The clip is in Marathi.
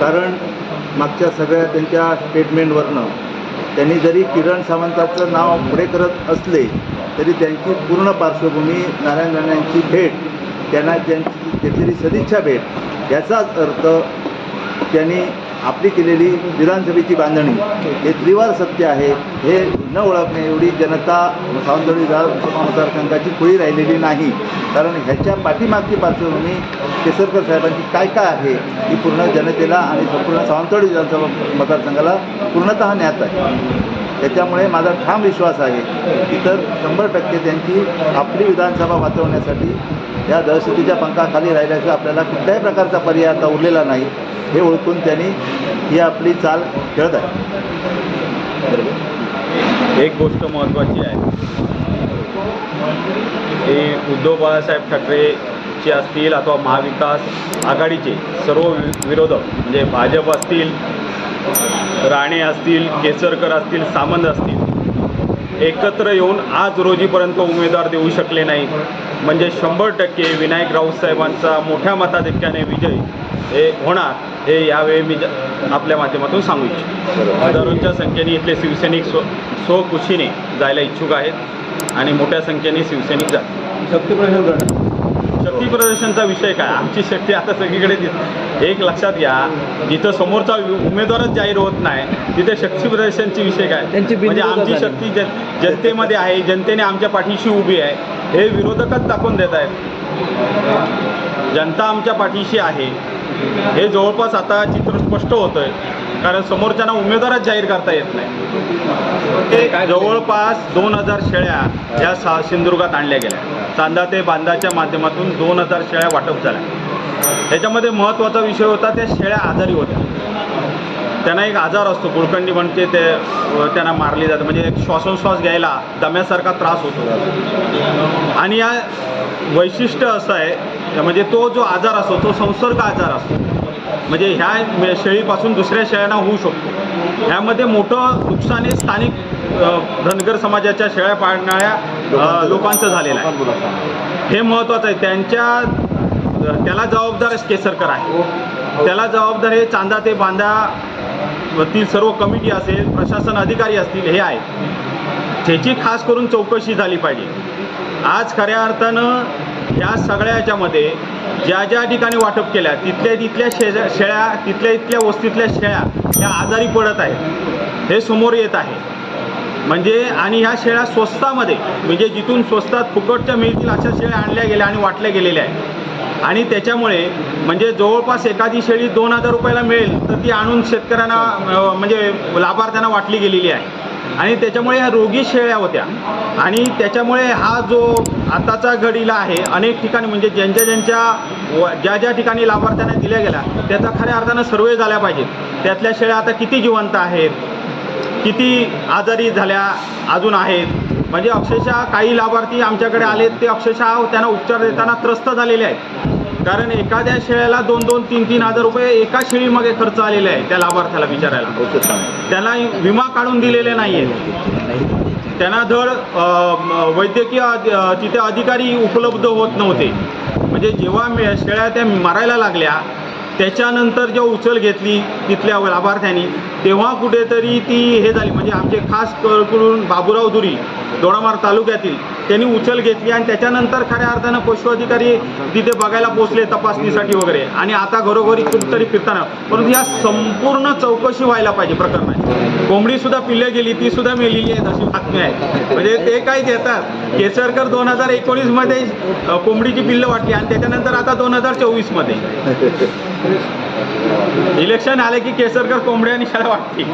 कारण मागच्या सगळ्या त्यांच्या स्टेटमेंटवरनं त्यांनी जरी किरण सावंताचं नाव पुढे करत असले तरी त्यांची पूर्ण पार्श्वभूमी नारायण राणेंची भेट त्यांना त्यांची घेतलेली सदिच्छा भेट याचाच अर्थ त्यांनी आपली केलेली विधानसभेची बांधणी. हे त्रिवार सत्य आहे हे न ओळखणे एवढी जनता सावंतवाडी विधानसभा मतदारसंघाची खुळी राहिलेली नाही. कारण ह्याच्या पाठीमागची पार्श्वभूमी केसरकर साहेबांची काय काय आहे ही पूर्ण जनतेला आणि संपूर्ण सावंतवाडी विधानसभा मतदारसंघाला पूर्णतः ज्ञात आहे. त्याच्यामुळे माझा ठाम विश्वास आहे की तर शंभर टक्के त्यांची आपली विधानसभा वाचवण्यासाठी या दहशतीच्या पंखाखाली राहिल्याचं आपल्याला कुठल्याही प्रकारचा पर्याय आता उरलेला नाही हे ओळखून त्यांनी ही आपली चाल खेळत आहे. एक गोष्ट महत्त्वाची आहे. की उद्धव बाळासाहेब ठाकरे ठाकरेचे असतील अथवा महाविकास आघाडीचे सर्व वि- विरोधक म्हणजे भाजप असतील राणे असतील केसरकर असतील सामंत असतील एकत्र येऊन आज रोजीपर्यंत उमेदवार देऊ शकले नाही म्हणजे शंभर टक्के विनायक राऊतसाहेबांचा मोठ्या मताधिक्याने विजय हे होणार हे यावेळी मी ज- आपल्या माध्यमातून सांगू इच्छितो. हजारोंच्या संख्येने इथले शिवसैनिक स्व स्वखुशीने जायला इच्छुक आहेत आणि मोठ्या संख्येने शिवसैनिक जातील. शक्ती शक्ती प्रदर्शनचा विषय काय? आमची शक्ती आता सगळीकडे दिस एक लक्षात घ्या जिथं समोरचा उमेदवारच जाहीर होत नाही तिथे शक्ती प्रदर्शनची विषय काय? त्यांची म्हणजे आमची. शक्ती जन जनतेमध्ये आहे जनतेने आमच्या पाठीशी उभी आहे हे विरोधकच दाखवून देत आहेत. जनता आमच्या पाठीशी आहे. हे जवळपास आता चित्र स्पष्ट होतं आहे कारण समोरच्यांना उमेदवारच जाहीर करता येत नाही. ते जवळपास दोन हजार शेळ्या या सा सिंधुदुर्गात आणल्या गेल्या. चांदा ते बांधाच्या माध्यमातून दोन हजार शेळ्या वाटप झाल्या. त्याच्यामध्ये महत्त्वाचा विषय होता त्या शेळ्या आजारी होत्या. त्यांना एक आजार असतो गुळकंडी म्हणते ते त्यांना मारली जाते. म्हणजे एक श्वासोश्वास घ्यायला दम्यासारखा त्रास होतो. आणि या वैशिष्ट्य असं आहे म्हणजे तो जो आजार असतो तो संसर्ग आजार असतो. म्हणजे ह्या शेळीपासून दुसऱ्या शेळ्यांना होऊ शकतो. ह्यामध्ये मोठं नुकसान हे स्थानिक धनगर समाजाच्या शेळ्या पाळणाऱ्या लोकांचं झालेलं आहे. हे महत्त्वाचं आहे. त्यांच्या त्याला जबाबदार केसरकर आहे. त्याला जबाबदार हे चांदा ते बांधा तील सर्व कमिटी असेल प्रशासन अधिकारी असतील हे आहेत त्याची खास करून चौकशी झाली पाहिजे. आज खऱ्या अर्थानं ह्या सगळ्या याच्यामध्ये ज्या ज्या ठिकाणी वाटप केल्या तिथल्या तिथल्या शे शेळ्या तिथल्या इथल्या वस्तीतल्या शेळ्या ह्या आजारी पडत आहेत. हे समोर येत आहे. म्हणजे आणि ह्या शेळ्या स्वस्तामध्ये म्हणजे जिथून स्वस्तात फुकटच्या मिळतील अशा शेळ्या आणल्या गेल्या आणि वाटल्या गेलेल्या आहेत. आणि त्याच्यामुळे म्हणजे जवळपास एखादी शेळी दोन हजार रुपयाला मिळेल तर ती आणून शेतकऱ्यांना म्हणजे लाभार्थ्यांना वाटली गेलेली आहे. आणि त्याच्यामुळे ह्या रोगी शेळ्या होत्या. आणि त्याच्यामुळे हा जो आताचा घडीला आहे अनेक ठिकाणी म्हणजे ज्यांच्या ज्यांच्या व- ज्या ज्या ठिकाणी लाभार्थ्यांना दिल्या गेल्या त्याचा खऱ्या अर्थानं सर्वे झाल्या पाहिजेत. त्यातल्या शेळ्या आता किती जिवंत आहेत? किती आजारी झाल्या अजून आहेत. म्हणजे अक्षरशः काही लाभार्थी आमच्याकडे आलेत ते अक्षरशः त्यांना उपचार देताना त्रस्त झालेले आहेत. कारण एखाद्या शेळ्याला दोन दोन तीन तीन हजार रुपये एका शेळीमागे खर्च आलेले आहे त्या लाभार्थ्याला विचारायला. त्यांना विमा काढून दिलेले नाही आहेत त्यांना धड वैद्यकीय तिथे अधिकारी उपलब्ध होत नव्हते. म्हणजे जेव्हा मे- शेळ्या त्या मारायला लागल्या त्याच्यानंतर जेव्हा उचल घेतली तिथल्या लाभार्थ्यांनी तेव्हा कुठेतरी ती हे झाली. म्हणजे आमचे खास करून बाबुराव दुरी दोडामार तालुक्यातील त्यांनी उचल घेतली आणि त्याच्यानंतर खऱ्या अर्थानं पशु अधिकारी तिथे बघायला पोचले तपासणीसाठी वगैरे. आणि आता घरोघरी कुठतरी फिरताना. परंतु या संपूर्ण चौकशी व्हायला पाहिजे प्रकरणाची. कोंबडी सुद्धा पिल्ले गेली ती सुद्धा मेलेली आहेत अशी बातमी आहे. म्हणजे ते काय देतात. केसरकर दोन हजार एकोणीसमध्ये अ, कोंबडीची पिल्लं वाटली आणि त्याच्यानंतर आता दोन हजार चोवीसमध्ये इलेक्शन आले की केसरकर कोंबड्या आणि शाळा वाटतील.